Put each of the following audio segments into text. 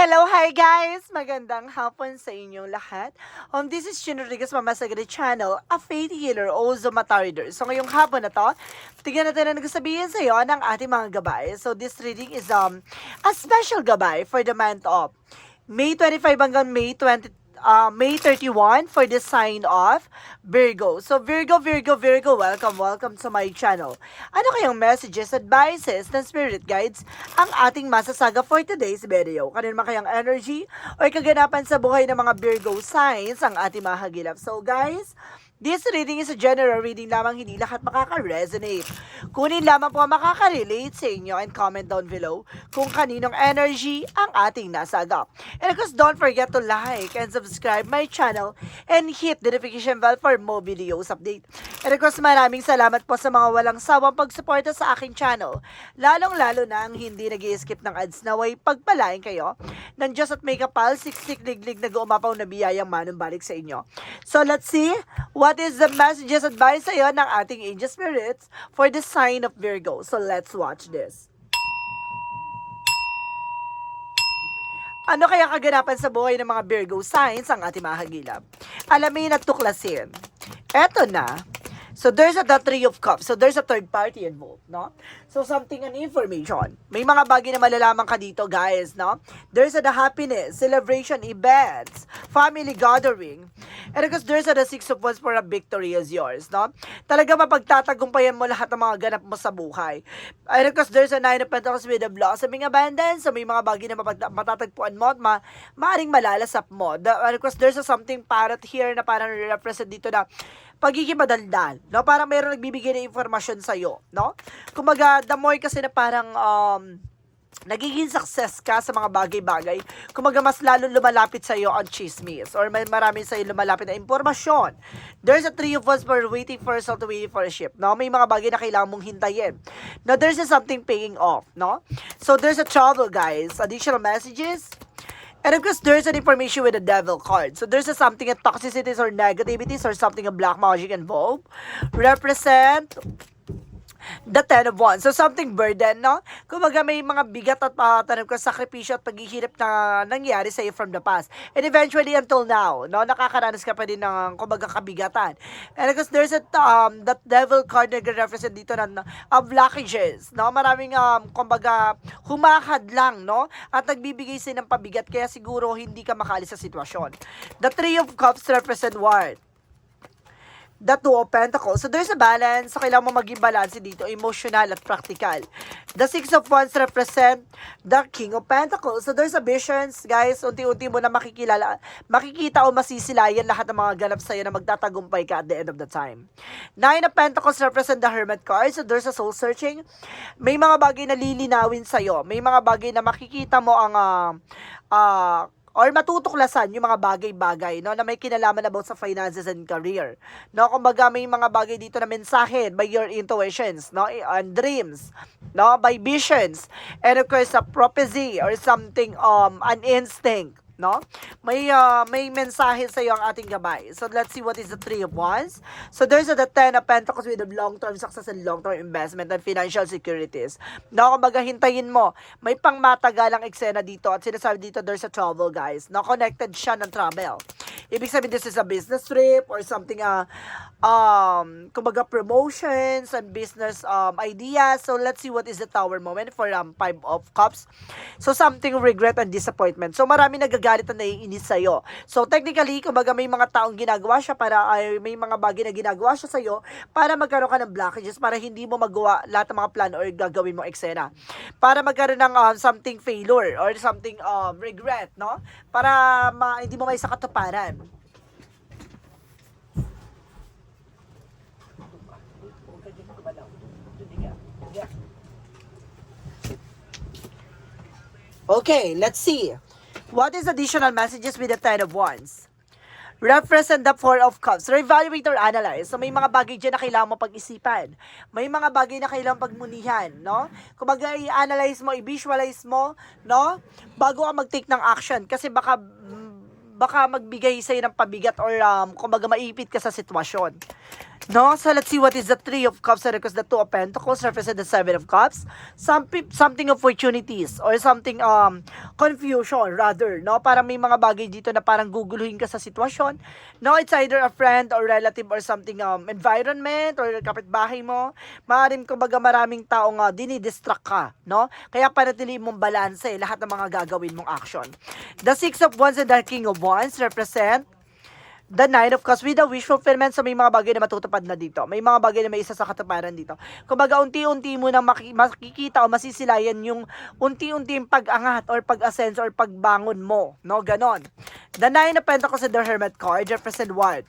Hello, hi guys! Magandang hapon sa inyong lahat. Um, this is Chin Rodriguez, Mama Sagari Channel, a faith healer, also mata reader. So ngayong hapon na to, tignan natin ang nagsasabihin sa iyo ng ating mga gabay. So this reading is um a special gabay for the month of May 25 hanggang May 20 uh, May 31 for the sign of Virgo. So Virgo, Virgo, Virgo, welcome, welcome to my channel. Ano kayang messages, advices, and spirit guides ang ating masasaga for today's video? Kanino man kayang energy o kaganapan sa buhay ng mga Virgo signs ang ating mahagilap. So guys, This reading is a general reading lamang, hindi lahat makaka-resonate. Kunin lamang po ang makaka-relate sa inyo and comment down below kung kaninong energy ang ating nasagap. And of course, don't forget to like and subscribe my channel and hit the notification bell for more videos update. And of course, maraming salamat po sa mga walang sawang pagsuporta sa aking channel. Lalong-lalo na ang hindi nag skip ng ads na way pagpalain kayo ng Diyos at may kapal, siksik, liglig, nag-uumapaw na biyayang manumbalik sa inyo. So let's see what is the messages advice sa iyo ng ating angel spirits for the sign of Virgo. So let's watch this. Ano kaya kaganapan sa buhay ng mga Virgo signs ang ating mahagilap? Alamin at tuklasin. Eto na. So there's a the three of cups. So there's a third party involved, no? So something an information. May mga bagay na malalaman ka dito, guys, no? There's a the happiness, celebration, events, family gathering. And because there's a the six of wands for a victory is yours, no? Talaga mapagtatagumpayan mo lahat ng mga ganap mo sa buhay. And because there's a nine of pentacles with a blossoming abundance, so may mga bagay na matatagpuan mo at ma maaring malalasap mo. The, and because there's a something parrot here na parang represent dito na pagiging madaldal, no? Parang mayroong nagbibigay ng informasyon sa iyo, no? Kumaga, the more kasi na parang um, nagiging success ka sa mga bagay-bagay, kumaga mas lalo lumalapit sa iyo ang chismis or may marami sa iyo lumalapit na impormasyon. There's a three of us for waiting for result, waiting for a ship, no? May mga bagay na kailangan mong hintayin. Now, there's a something paying off, no? So, there's a trouble, guys. Additional messages, And of course, there's an information with the devil card. So there's a something of toxicities or negativities or something of black magic involved. Represent the Ten of Wands. So, something burden, no? Kumaga may mga bigat at uh, tanong ko, sakripisyo at paghihirap na nangyari sa iyo from the past. And eventually, until now, no? Nakakaranas ka pa din ng, kumaga, kabigatan. And because there's a, um, that devil card na represent dito na uh, blockages, no? Maraming, um, kumbaga, humakad lang, no? At nagbibigay sila ng pabigat, kaya siguro hindi ka makaalis sa sitwasyon. The Three of Cups represent what? The two of pentacles. So, there's a balance. So, kailangan mo maging balance dito, emotional at practical. The six of wands represent the king of pentacles. So, there's a visions, guys. Unti-unti mo na makikilala, makikita o masisilayan lahat ng mga ganap sa'yo na magtatagumpay ka at the end of the time. Nine of pentacles represent the hermit card. So, there's a soul searching. May mga bagay na lilinawin sa'yo. May mga bagay na makikita mo ang ah ah, or matutuklasan yung mga bagay-bagay no na may kinalaman about sa finances and career. No, kumbaga may mga bagay dito na mensahe by your intuitions, no, and dreams, no, by visions, and of course a prophecy or something um an instinct no? May uh, may mensahe sa iyo ang ating gabay. So let's see what is the three of wands. So there's a the ten of pentacles with the long-term success and long-term investment and financial securities. No, kumbaga hintayin mo. May pangmatagalang eksena dito at sinasabi dito there's a travel guys. No, connected siya ng travel. Ibig sabihin this is a business trip or something uh, um kumbaga promotions and business um ideas. So let's see what is the tower moment for um five of cups. So something regret and disappointment. So marami nagagalit na naiinis sa'yo. So technically, kumbaga may mga taong ginagawa siya para, ay, may mga bagay na ginagawa siya sa'yo para magkaroon ka ng blockages, para hindi mo magawa lahat ng mga plan or gagawin mo eksena. Para magkaroon ng um, something failure or something um, regret, no? Para ma, hindi mo may sa katuparan. Okay, let's see. What is additional messages with the Ten of Wands? Represent the Four of Cups. Reevaluate or analyze. So, may mga bagay dyan na kailangan mo pag-isipan. May mga bagay na kailangan pagmunihan, no? Kung i-analyze mo, i-visualize mo, no? Bago ka mag-take ng action. Kasi baka baka magbigay sa'yo ng pabigat or um, kumbaga maipit ka sa sitwasyon. No? So let's see what is the Three of Cups and because the Two of Pentacles represent the Seven of Cups. Some, something opportunities or something um confusion rather, no? Parang may mga bagay dito na parang guguluhin ka sa sitwasyon. No, it's either a friend or relative or something um environment or kapitbahay mo. Maaaring kumbaga maraming taong uh, dinidistract ka, no? Kaya panatili mong balanse lahat ng mga gagawin mong action. The Six of Wands and the King of Wands represent The Nine of Cups with the wish fulfillment so may mga bagay na matutupad na dito. May mga bagay na may isa sa katuparan dito. Kumbaga unti-unti mo nang maki- makikita o masisilayan yung unti-unting pag-angat or pag-ascend or pagbangon mo. No, ganon. The Nine of Pentacles and the Hermit card represent what?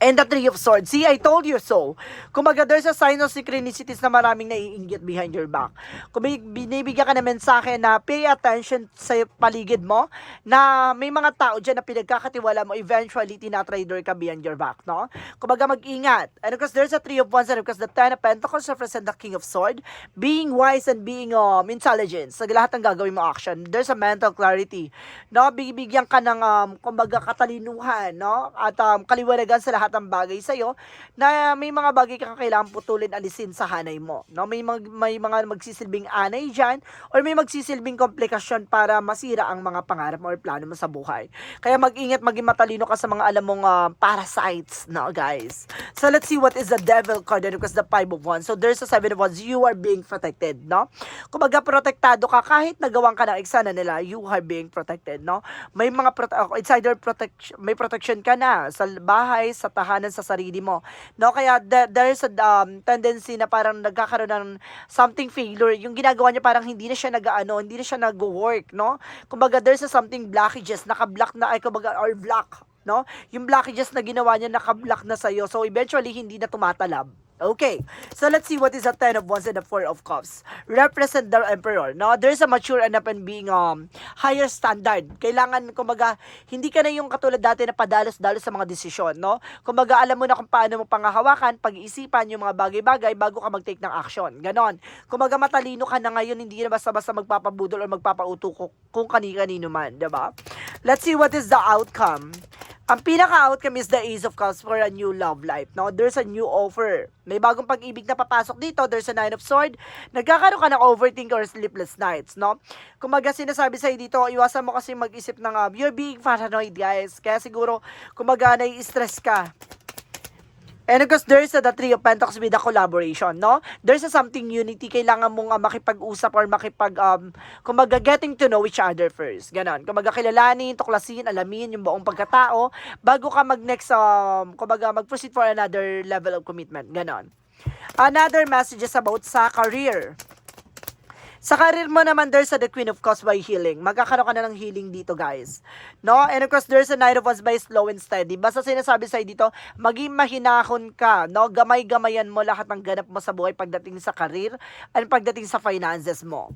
And the Three of Swords. See, I told you so. Kumbaga, there's a sign of synchronicities na maraming naiinggit behind your back. Kung binibigyan ka na mensahe na pay attention sa paligid mo, na may mga tao dyan na pinagkakatiwala mo, eventually, tinatrader ka behind your back, no? Kumbaga, mag-ingat. And because there's a Three of Wands and because the Ten of Pentacles represent the King of Swords, being wise and being um, intelligent sa lahat ng gagawin mo action. There's a mental clarity. No? Bibigyan ka ng, um, kumbaga, katalinuhan, no? At um, kaliwanagan sa lahat ng bagay sa'yo na may mga bagay kang kailangan putulin, alisin sa hanay mo. No? May, mag, may mga magsisilbing anay dyan or may magsisilbing komplikasyon para masira ang mga pangarap mo or plano mo sa buhay. Kaya mag-ingat, maging matalino ka sa mga alam mong uh, parasites, no, guys? So, let's see what is the devil card and because the five of wands. So, there's a seven of wands. You are being protected, no? Kumbaga, protektado ka kahit nagawang ka ng eksena nila, you are being protected, no? May mga, prote- uh, it's either protection, may protection ka na sa bahay, sa tahanan, sa sarili mo, no? Kaya, there, there's a um, tendency na parang nagkakaroon ng something failure. Yung ginagawa niya parang hindi na siya nag-ano, hindi na siya nag-work, no? Kumbaga, there's a something blockages, naka-block na, ay, kumbaga, or block, no? Yung blockages na ginawa niya naka-block na sa'yo. So, eventually, hindi na tumatalab. Okay. So, let's see what is the Ten of Wands and the Four of Cups. Represent the Emperor, no? There's a mature enough and being um, higher standard. Kailangan, kumbaga, hindi ka na yung katulad dati na padalos-dalos sa mga desisyon, no? Kumbaga, alam mo na kung paano mo pangahawakan, pag-iisipan yung mga bagay-bagay bago ka mag-take ng action. Ganon. Kumbaga, matalino ka na ngayon, hindi na basta-basta magpapabudol o magpapauto kung, kani-kanino man, ba? Let's see what is the outcome. Ang pinaka-outcome is the Ace of Cups for a new love life. No? There's a new offer. May bagong pag-ibig na papasok dito. There's a Nine of Sword. Nagkakaroon ka ng overthink or sleepless nights. No? Kung maga sinasabi sa'yo dito, iwasan mo kasi mag-isip ng uh, you're being paranoid, guys. Kaya siguro, kumaga nai-stress ka. And of course, there's a the Three of Pentacles with a collaboration, no? There's a something unity, kailangan mong uh, makipag-usap or makipag, um, kumaga getting to know each other first. Ganon. Kumaga kilalanin, tuklasin, alamin yung buong pagkatao bago ka mag-next, um, kumaga mag-proceed for another level of commitment. Ganon. Another message is about sa career. Sa karir mo naman, there's a the Queen of Cups by healing. Magkakaroon ka na ng healing dito, guys. No? And of course, there's a Knight of Wands by slow and steady. Basta sinasabi sa'yo dito, maging mahinahon ka. No? Gamay-gamayan mo lahat ng ganap mo sa buhay pagdating sa karir and pagdating sa finances mo.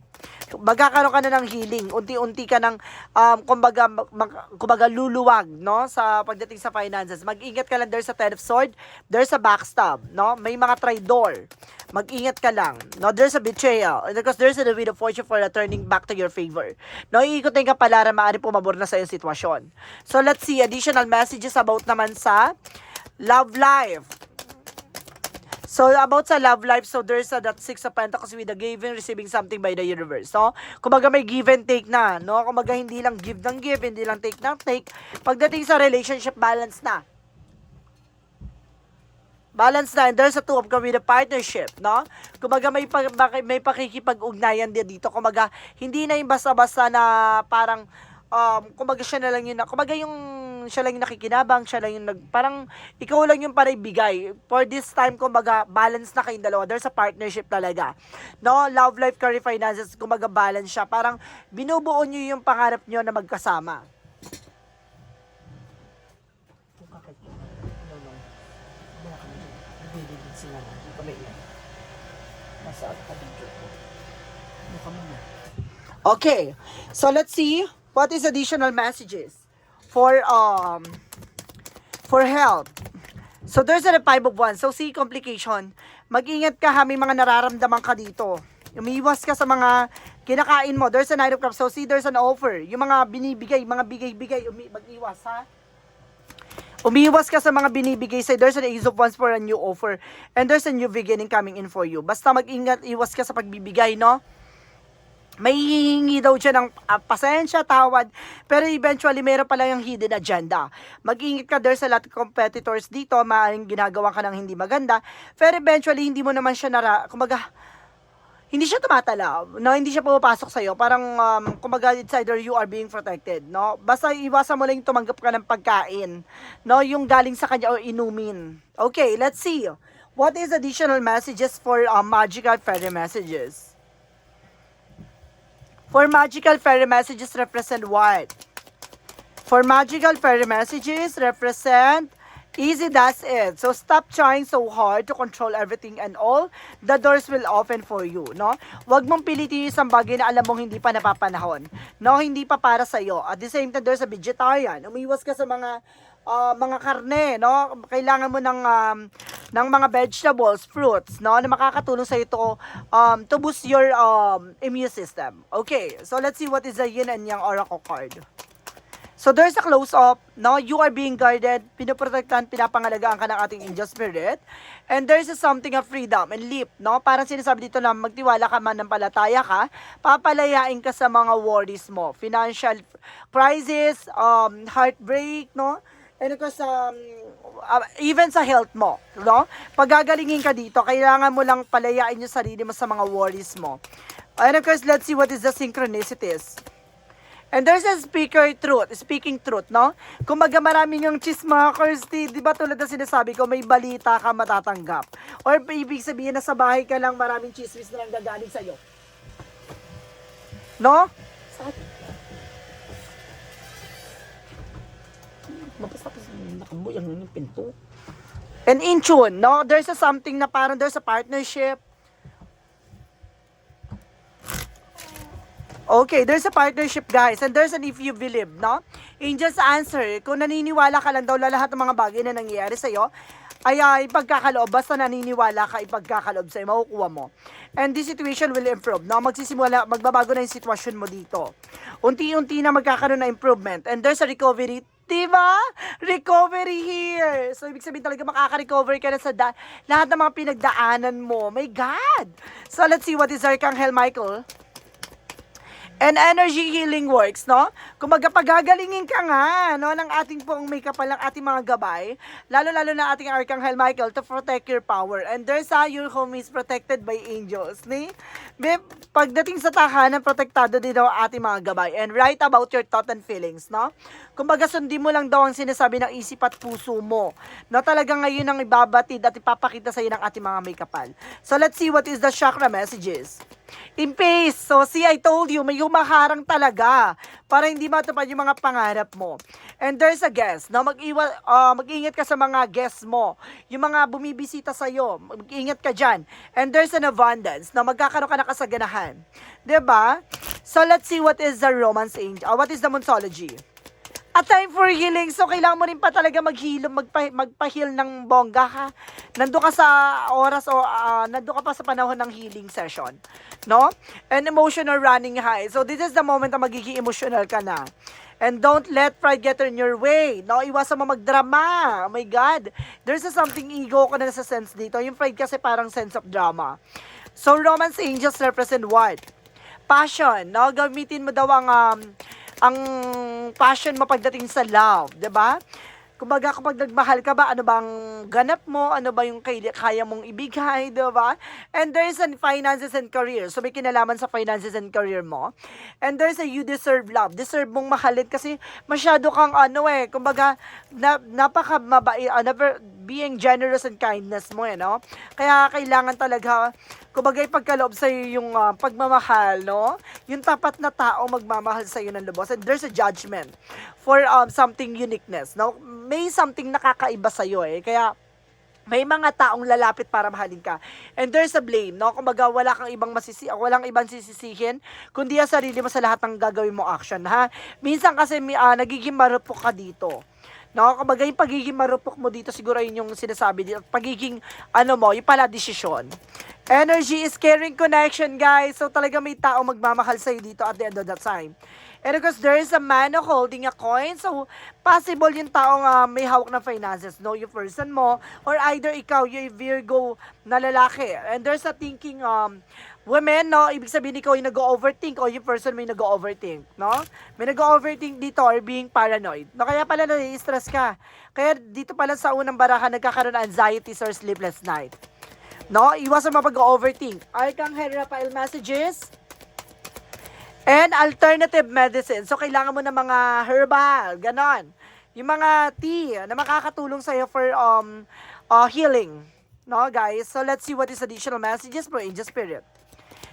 Magkakaroon ka na ng healing. Unti-unti ka ng, um, kumbaga, mag, kumbaga, luluwag, no? Sa pagdating sa finances. Mag-ingat ka lang, there's a Ten of Sword, there's a backstab, no? May mga traitor. Mag-ingat ka lang. No, there's a betrayal. Because there's a wheel of fortune for a turning back to your favor. No, iikot na yung kapalaran, maaari pumabor na sa iyong sitwasyon. So, let's see additional messages about naman sa love life. So, about sa love life, so there's a that six of pentacles with the giving, receiving something by the universe, no? Kumaga may give and take na, no? Kumaga hindi lang give ng give, hindi lang take ng take. Pagdating sa relationship, balance na balance na and there's a two of with a partnership, no? Kumaga may pa, baki- may pakikipag-ugnayan din dito. Kumaga hindi na yung basta-basta na parang um, kumaga siya na lang yun, kumaga yung siya lang yung nakikinabang, siya lang yung nag, parang ikaw lang yung para ibigay. For this time, kumaga, balance na kayong dalawa. There's a partnership talaga. No? Love, life, career, finances, kumaga balance siya. Parang binubuo nyo yung pangarap nyo na magkasama. Okay. So, let's see. What is additional messages for, um, for health? So, there's a five of wands. So, see, complication. Mag-ingat ka ha, may mga nararamdaman ka dito. Umiwas ka sa mga kinakain mo. There's a Nine of Cups. So, see, there's an offer. Yung mga binibigay, mga bigay-bigay, mag-iwas, ha? Umiwas ka sa mga binibigay sa'yo. There's an Ace of Wands for a new offer. And there's a new beginning coming in for you. Basta mag-ingat, iwas ka sa pagbibigay, no? May hihingi daw siya ng ah, pasensya, tawad, pero eventually meron pala yung hidden agenda. Mag-ingat ka, there's a lot of competitors dito, maaaring ginagawa ka ng hindi maganda, pero eventually hindi mo naman siya nara, kumbaga, hindi siya tumatalaw, no? Hindi siya pumapasok sa'yo. Parang, um, kumbaga, it's either you are being protected, no? Basta iwasan mo lang yung tumanggap ka ng pagkain, no? Yung galing sa kanya o inumin. Okay, let's see. What is additional messages for uh, magical fairy messages? For magical fairy messages represent what? For magical fairy messages represent easy does it. So stop trying so hard to control everything and all. The doors will open for you, no? Huwag mong pilitin yung isang bagay na alam mong hindi pa napapanahon. No, hindi pa para sa iyo. At the same time, there's a vegetarian. Umiwas ka sa mga ah, mga karne, no? Kailangan mo ng um, ng mga vegetables, fruits, no? Na makakatulong sa ito um, to boost your um, immune system. Okay, so let's see what is the yin and yang oracle card. So there's a close-up, no? You are being guarded, pinoprotektahan, pinapangalagaan ka ng ating angel spirit. And there's a something of freedom and leap, no? Parang sinasabi dito na magtiwala ka man ng palataya ka, papalayain ka sa mga worries mo. Financial crisis, um, heartbreak, no? And of course, um, uh, even sa health mo, no? Pagagalingin ka dito, kailangan mo lang palayain yung sarili mo sa mga worries mo. And of course, let's see what is the synchronicities. And there's a speaker truth, speaking truth, no? Kumbaga maraming yung chismakers, di, di ba tulad na sinasabi ko, may balita ka matatanggap. Or ibig sabihin na sa bahay ka lang maraming chismis na lang gagaling sa'yo. No? Mapasapos nakabuy ang yung pinto. And in tune, no? There's a something na parang there's a partnership. Okay, there's a partnership guys and there's an if you believe, no? Angel's answer, kung naniniwala ka lang daw lahat ng mga bagay na nangyayari sa'yo, ay uh, ipagkakaloob, basta naniniwala ka, ipagkakaloob sa'yo, makukuha mo. And this situation will improve, no? Magsisimula, magbabago na yung sitwasyon mo dito. Unti-unti na magkakaroon na improvement. And there's a recovery Diba? Recovery here. So, ibig sabihin talaga makaka-recover ka na sa lahat ng mga pinagdaanan mo. My God! So, let's see what is Archangel Michael. And energy healing works, no? Kung magpagalingin ka nga, no, ng ating pong may kapal ng ating mga gabay, lalo-lalo na ating Archangel Michael to protect your power. And there's how your home is protected by angels, ni? May, pagdating sa tahanan, protektado din daw ating mga gabay. And write about your thought and feelings, no? Kumbaga, sundin mo lang daw ang sinasabi ng isip at puso mo. No, talagang ngayon ang ibabatid at ipapakita sa iyo ng ating mga may kapal. So, let's see what is the chakra messages. Peace. So, see, I told you, may humaharang talaga para hindi matupad yung mga pangarap mo. And there's a guest, no? Mag-iwa, ah, mag-ingat ka sa mga guests mo. Yung mga bumibisita sa'yo, mag-ingat ka dyan. And there's an abundance, na magkakaroon ka ng kasaganahan. ba? So, let's see what is the romance angel, ah, what is the monsology. A time for healing. So, kailangan mo rin pa talaga maghilo, magpa, magpa-heal ng bongga ka. Nando ka sa oras o uh, nando ka pa sa panahon ng healing session. No? And emotional running high. So, this is the moment na magiging emotional ka na. And don't let pride get in your way. No, iwasan mo magdrama. Oh my God. There's a something ego ko na nasa sense dito. Yung pride kasi parang sense of drama. So, romance angels represent what? Passion. No? Gamitin mo daw ang um, ang passion mo pagdating sa love, 'di ba? Kumbaga kapag nagmahal ka ba, ano bang ganap mo? Ano ba yung kaya, mong ibigay, 'di ba? And there's an finances and career. So may kinalaman sa finances and career mo. And there's a you deserve love. Deserve mong mahalin kasi masyado kang ano eh, kumbaga na, napaka mabai, uh, never, being generous and kindness mo eh, no? Kaya kailangan talaga kumbaga ipagkaloob sa iyo yung ah, pagmamahal, no? Yung tapat na tao magmamahal sa iyo ng lubos. And there's a judgment for um, something uniqueness, no? May something nakakaiba sa iyo eh. Kaya may mga taong lalapit para mahalin ka. And there's a blame, no? Kumbaga, wala kang ibang masisi, walang ibang sisisihin, kundi ang sarili mo sa lahat ng gagawin mo action, ha? Minsan kasi may, ah, nagiging marupok ka dito. No, kumbaga yung pagiging marupok mo dito siguro yun yung sinasabi dito. Pagiging ano mo, yung pala desisyon. Energy is caring connection, guys. So talaga may tao magmamahal sa'yo dito at the end of the time. And of course, there is a man holding a coin. So, possible yung taong ah, may hawak ng finances. No, yung person mo. Or either ikaw, yung Virgo na lalaki. And there's a thinking, um, women, no? Ibig sabihin ikaw yung nag-overthink o yung person may nag-overthink, no? May nag-overthink dito or being paranoid. No, kaya pala nai-stress ka. Kaya dito pala sa unang baraha nagkakaroon ng anxieties or sleepless night. No? Iwasan mo pag-overthink. Arcangel Raphael messages. And alternative medicine. So, kailangan mo ng mga herbal, ganon. Yung mga tea na makakatulong sa'yo for um, uh, healing. No, guys? So, let's see what is additional messages for Angel Spirit.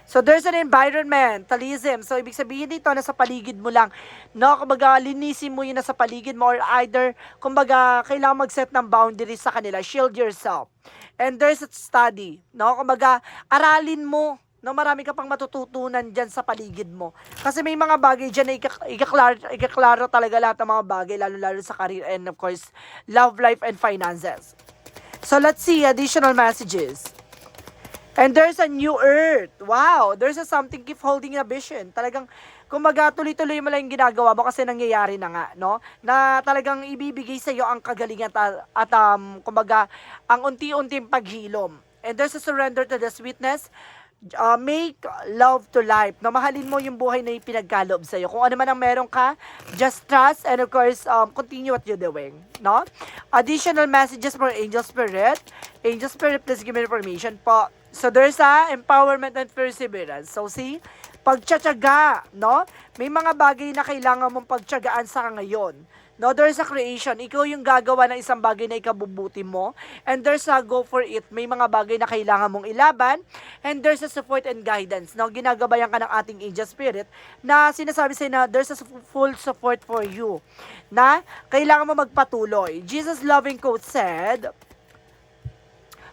So, there's an environmentalism. So, ibig sabihin dito, nasa paligid mo lang. No, kumbaga, linisin mo yung nasa paligid mo or either, kumbaga, kailangan mag-set ng boundaries sa kanila. Shield yourself. And there's a study. No, kumbaga, aralin mo no, marami ka pang matututunan dyan sa paligid mo. Kasi may mga bagay dyan na ikak- ikaklaro, ikaklaro talaga lahat ng mga bagay, lalo-lalo sa career and of course, love life and finances. So let's see additional messages. And there's a new earth. Wow, there's a something keep holding a vision. Talagang, kumbaga, tuloy-tuloy mo lang yung ginagawa mo kasi nangyayari na nga, no? Na talagang ibibigay sa iyo ang kagalingan at, at um, kumbaga, ang unti-unting paghilom. And there's a surrender to the sweetness. Uh, make love to life. No, mahalin mo yung buhay na ipinagkaloob sa iyo. Kung ano man ang meron ka, just trust and of course, um, continue what you're doing. No? Additional messages for Angel Spirit. Angel Spirit, please give me information po. So there's a empowerment and perseverance. So see, pagtsatsaga, no? May mga bagay na kailangan mong pagtsagaan sa ngayon. No, there's a creation. Ikaw yung gagawa ng isang bagay na ikabubuti mo. And there's a go for it. May mga bagay na kailangan mong ilaban. And there's a support and guidance. No, ginagabayan ka ng ating angel spirit na sinasabi sa'yo na there's a full support for you. Na kailangan mo magpatuloy. Jesus loving quote said,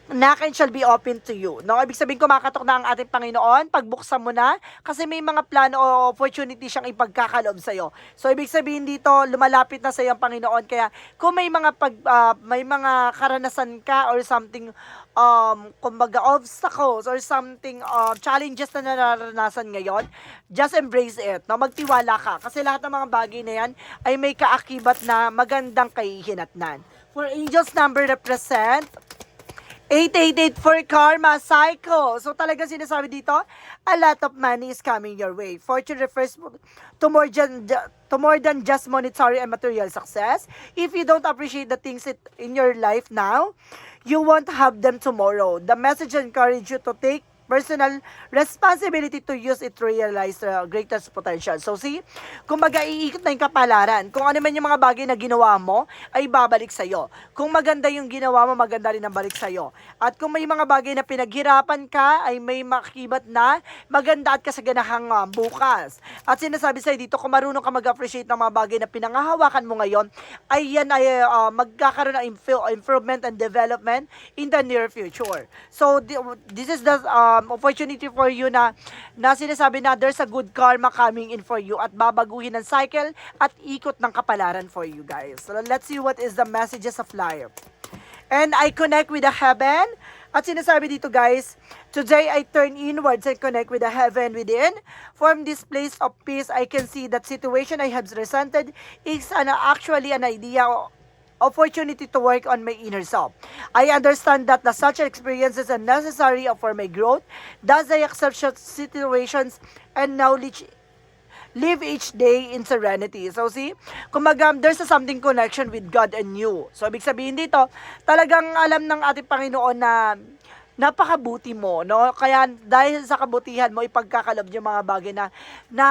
knock and shall be open to you. No, ibig sabihin kumakatok na ang ating Panginoon, pagbuksan mo na, kasi may mga plano o opportunity siyang ipagkakaloob sa iyo. So ibig sabihin dito, lumalapit na sa iyo ang Panginoon. Kaya kung may mga pag ah, may mga karanasan ka or something um kumbaga obstacles or something uh, challenges na nararanasan ngayon, just embrace it. No, magtiwala ka kasi lahat ng mga bagay na 'yan ay may kaakibat na magandang kahihinatnan. For angels number represent 888 for karma cycle. So talaga sinasabi dito, a lot of money is coming your way. Fortune refers to more than to more than just monetary and material success. If you don't appreciate the things in your life now, you won't have them tomorrow. The message encourage you to take personal responsibility to use it to realize the greatest potential. So see, kumbaga iikot na yung kapalaran. Kung ano man yung mga bagay na ginawa mo, ay babalik sa'yo. Kung maganda yung ginawa mo, maganda rin ang balik sa'yo. At kung may mga bagay na pinaghirapan ka, ay may makibat na maganda at kasaganahang uh, bukas. At sinasabi sa'yo dito, kung marunong ka mag-appreciate ng mga bagay na pinangahawakan mo ngayon, ay yan ay uh, magkakaroon ng imp- improvement and development in the near future. So, this is the um, opportunity for you na, na sinasabi na there's a good karma coming in for you at babaguhin ng cycle at ikot ng kapalaran for you guys. So, let's see what is the messages of life. And I connect with the heaven. At sinasabi dito guys, today I turn inwards and connect with the heaven within. From this place of peace, I can see that situation I have resented is an, actually an idea opportunity to work on my inner self. I understand that the such experiences are necessary for my growth. Thus, I accept such situations and knowledge live each day in serenity. So see, kumbaga there's a something connection with God and you. So ibig sabihin dito, talagang alam ng ating Panginoon na napakabuti mo, no? Kaya dahil sa kabutihan mo, ipagkakalob yung mga bagay na, na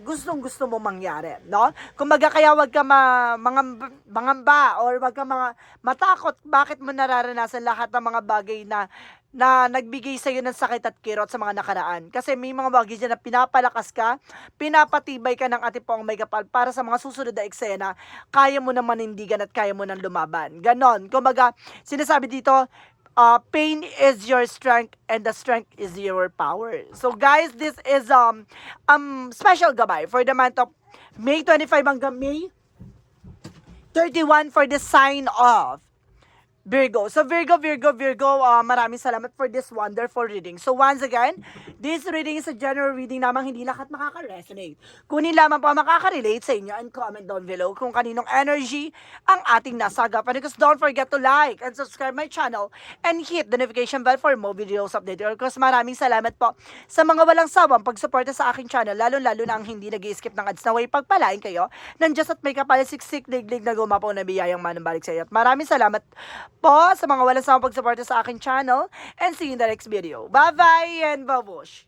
gustong gusto mo mangyari, no? Kumbaga kaya wag ka ma, mangamba, mangamba or wag ka mga matakot bakit mo nararanasan lahat ng mga bagay na na nagbigay sa iyo ng sakit at kirot sa mga nakaraan. Kasi may mga bagay dyan na pinapalakas ka, pinapatibay ka ng ating pong may kapal para sa mga susunod na eksena, kaya mo na manindigan at kaya mo nang lumaban. Ganon. Kumbaga, sinasabi dito, uh, pain is your strength and the strength is your power. So guys, this is um um special gabay for the month of May 25 hanggang May 31 for the sign of Virgo. So Virgo, Virgo, Virgo, uh, maraming salamat for this wonderful reading. So once again, this reading is a general reading namang hindi lahat makaka-resonate. Kunin lamang po makaka-relate sa inyo and comment down below kung kaninong energy ang ating nasagapan. Because don't forget to like and subscribe my channel and hit the notification bell for more videos updated. Of course, maraming salamat po sa mga walang sawang pagsuporta sa aking channel, lalo-lalo na ang hindi nag skip ng ads na way pagpalain kayo ng at may kapalisiksik liglig na gumapaw na biyayang manambalik sa iyo. At maraming salamat po sa mga walang sawang pagsuporta sa aking channel and see you in the next video. Bye-bye and babush!